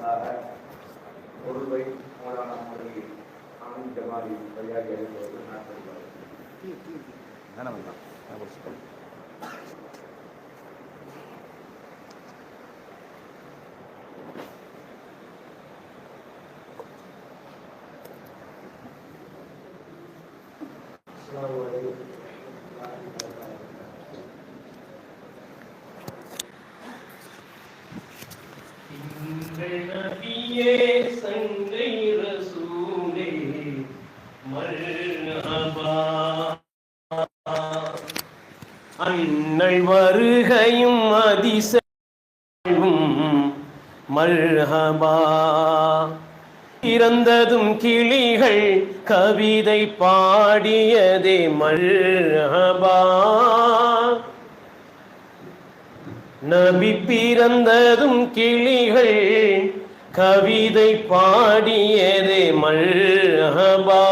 என்பதற்காக பொருளை மூலான முறையில் ஆனந்த் ஜமாலி வழியாக எழுதுவது நாட்கள் வேணாம் வேண்டாம் நான் படிச்சுக்கிறேன். எங்கள் நபியே சங்கை ரசூலே மர்ஹபா வருகையும் அதிசயம் மல்ஹபா இறந்ததும் கிளிகள் கவிதை பாடியதே மல்ஹபா நபி பிறந்ததும் கிளிகள் கவிதை பாடியதே மல்ஹபா.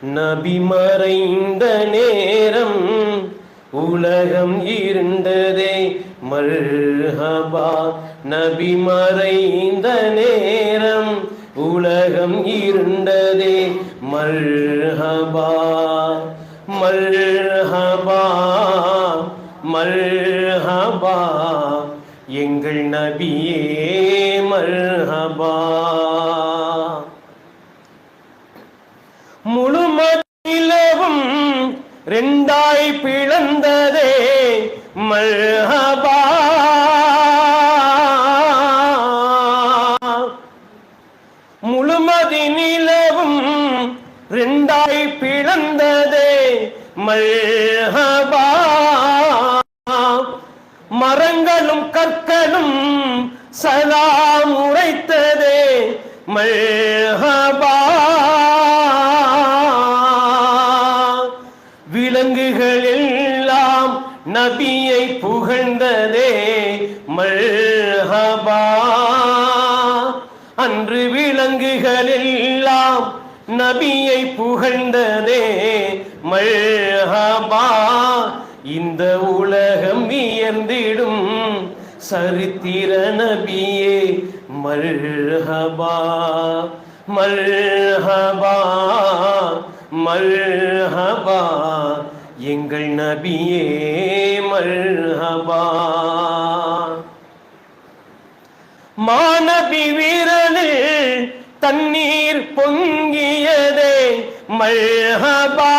நபி மறைந்த நேரம் உலகம் இருந்ததே மல்ஹபா. நபி மறைந்த நேரம் உலகம் இருந்ததே மல்ஹபா. மல்ஹபா மல்ஹபா. எங்கள் நபியே மல்ஹபா முழுமதிலவும் ரெண்டாய் பிளந்ததே மல்ஹபா முழுமதி நிலவும் ரெண்டாய் பிளந்ததே மல்ஹபா கற்களும் சலாம் உரைத்ததே மல்ஹபா விலங்குகள் எல்லாம் நபியை புகழ்ந்ததே மல்ஹபா அன்று விலங்குகள் எல்லாம் நபியை புகழ்ந்ததே மல்ஹபா இந்த உலகம் சரித்திர நபியே மல்ஹபா மல்ஹபா மல்ஹபா எங்கள் நபியே மல்ஹபா மாநபி வீரனில் தண்ணீர் பொங்கியதே மல்ஹபா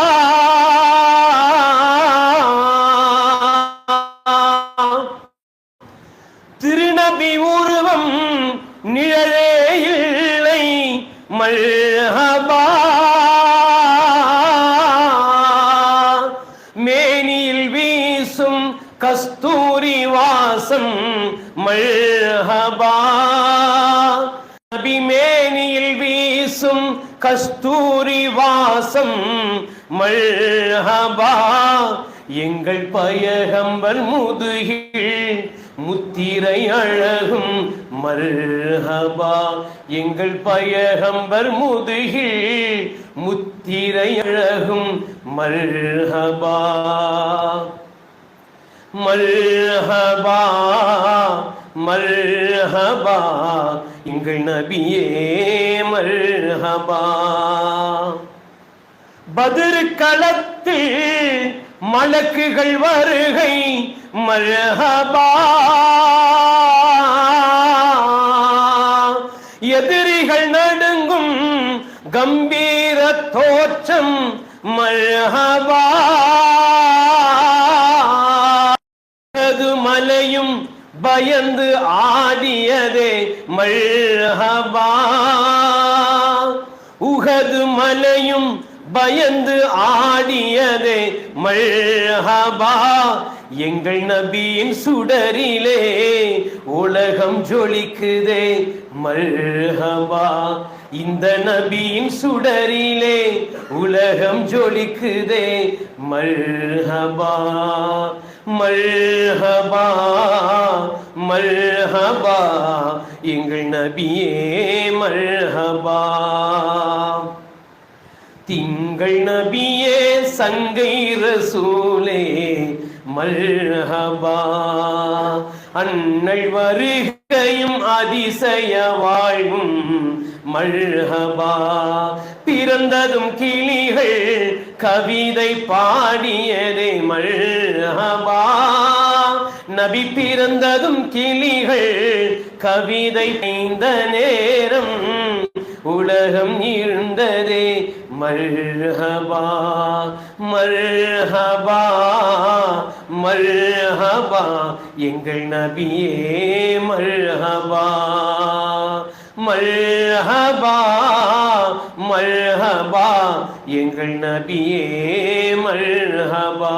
மல்ஹபா. மேனியில் வீசும் கஸ்தூரி வாசம் மல்ஹபா. நபி மேனியில் வீசும் கஸ்தூரி வாசம் மல்ஹபா. எங்கள் பயகம்பர் முதுகில் முத்திரை அழகும் மல்ஹபா எங்கள் பயகம்பர் முதுகில் முத்திரை அழகும் மல்ஹபா மல்ஹபா மல்ஹபா எங்கள் நபியே மல்ஹபா பதிரு களத்தில் மலக்குகள் வருகை மல்ஹபா மல்ஹபா மலையும் பயந்து ஆடியதே மல்ஹபா உகது மலையும் பயந்து ஆடியதே மல்ஹபா. எங்கள் நபியின் சுடரிலே உலகம் ஜொலிக்குதே மல்ஹபா. இந்த நபியின் சுடரிலே உலகம் ஜொலிக்குதே மல்ஹபா. மல்ஹபா மல்ஹபா. எங்கள் நபியே மல்ஹபா. திங்கள் நபியே சங்கை ரசூலே மல்ஹபா. அண்ணல் வருகையும் அதிசய வாழ்வும் மல்ஹபா. பிறந்ததும் கிளிகள் கவிதை பாடியதே மல்ஹபா. நபி பிறந்ததும் கிளிகள் கவிதை இந்த நேரம் உலகம் இருந்ததே மர்ஹபா மர்ஹபா மர்ஹபா எங்கள் நபியே மர்ஹபா மல்ஹபா மல்ஹபா எங்கள் நபியே மல்ஹபா